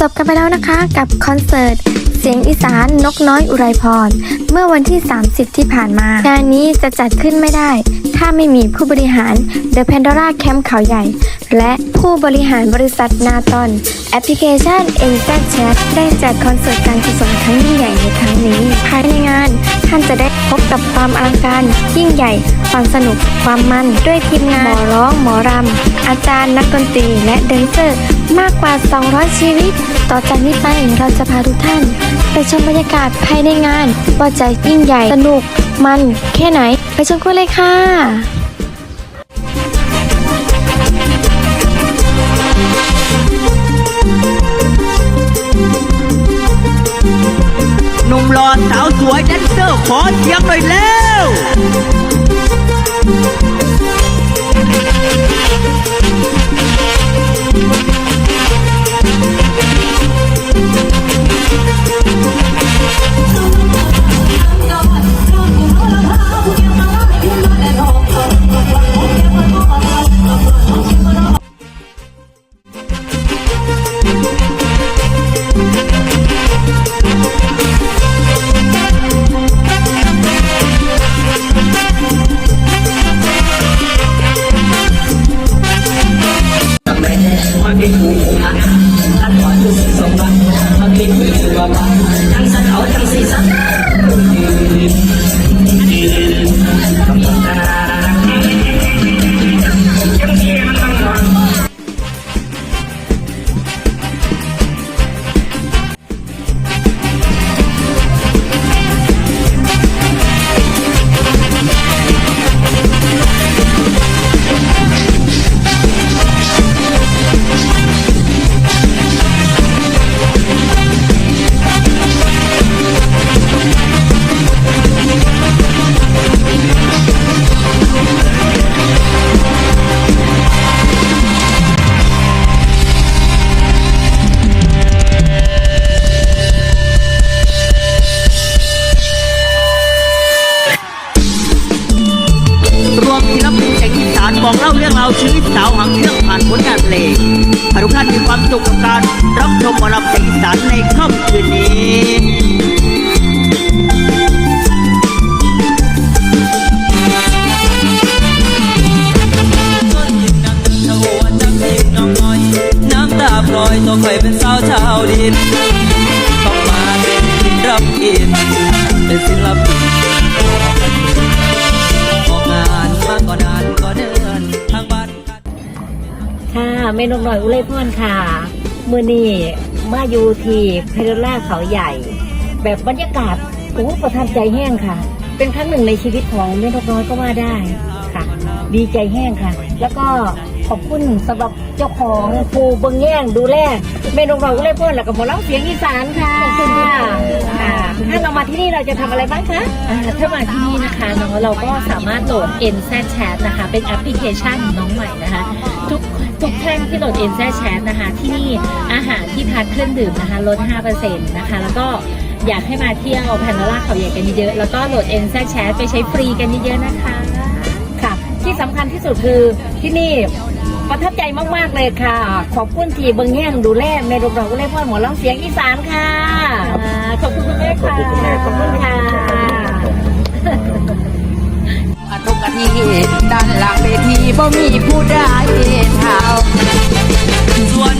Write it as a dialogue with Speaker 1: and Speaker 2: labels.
Speaker 1: จบกันไปแล้วนะคะกับคอนเสิร์ตเสียงอีสานนกน้อยอุไรพร เมื่อวันที่ 30 ที่ผ่านมางานนี้จะจัดขึ้นไม่ได้ ถ้าไม่มีผู้บริหาร The Pandora Camp เขาใหญ่ และผู้บริหารบริษัทนาตอนแอปพลิเคชัน n z Chat ได้จัดคอนเสิร์ตการกุศลครั้งยิ่งใหญ่ในครั้งนี้ ภายในงานท่านจะได้ พบกับความอลังการ ยิ่งใหญ่ ความสนุก ความมันด้วยทีมงานหมอร้องหมอรำ อาจารย์นักดนตรีและแดนเซอร์ มากกว่า 200 ชีวิต ต่อจากนี้ไปเราจะพาทุกท่าน ไปชมบรรยากาศภายในงาน ว่าจะยิ่งใหญ่สนุก มันแค่ไหน ไปชมกันเลยค่ะ
Speaker 2: หล่อสาวสวยแดนเซอร์ขอเสียงหน่อยแล้ว บอกเล่าเรื่องราวชีวิตสาวหางเครื่องผ่านผลงานเพลงให้ทุกท่านมีความสุขกับการรับชมหมอลำแห่งอีสานในค่ำคืนนี้
Speaker 3: น้ำตาพลอยตัวคอยเป็นสาวชาวดินต้องมาเป็นดินรับอินเป็นศิลปิน เม
Speaker 4: นกหน่อยอุไรพรค่ะ มือนี่มาอยู่ที่เพลล่าเขาใหญ่ แบบบรรยากาศโอ้ประทับใจแห้งค่ะ เป็นครั้งหนึ่งในชีวิตของเมนกน้อยก็ว่าได้ค่ะ ดีใจแห้งค่ะ แล้วก็ ขอบคุณสำหรับเจ้าของครูเบิงแย่งดูแลเมนกน้อยอุไรพรแล้วก็หมอเล่าเสียงอีสานค่ะค่ะถ้าเรามาที่นี่เราจะทำอะไรบ้างคะ
Speaker 5: อ่าถ้ามาที่นี่นะคะเนาะเราก็สามารถโหลด NZ Chat นะคะ เป็นแอปพลิเคชันน้องใหม่นะคะ ทุกทุกท่านที่โหลด NZ Chat นะคะ ที่นี่อาหารที่พักเครื่องดื่มนะคะลด 5%นะคะ แล้วก็อยากให้มาเที่ยวแพนดราเขาใหญ่กันเยอะๆแล้วก็โหลด NZ Chat ไปใช้ฟรีกันเยอะๆนะคะ
Speaker 4: ค่ะ ที่สำคัญที่สุดคือที่นี่ ประทับใจมากๆเลยค่ะ ขอบคุณที่เบิงแย่งดูแลเมรูเราก็เลยพ่อหมอร้องเสียงอีสานค่ะอ่าขอบคุณคุณแม่ค่ะขอบคุณขอบคุณค่ะ
Speaker 6: ทุกอาทิตย์ด้านหลังเวทีบ่มีผู้ใดเท่า
Speaker 3: ส่วน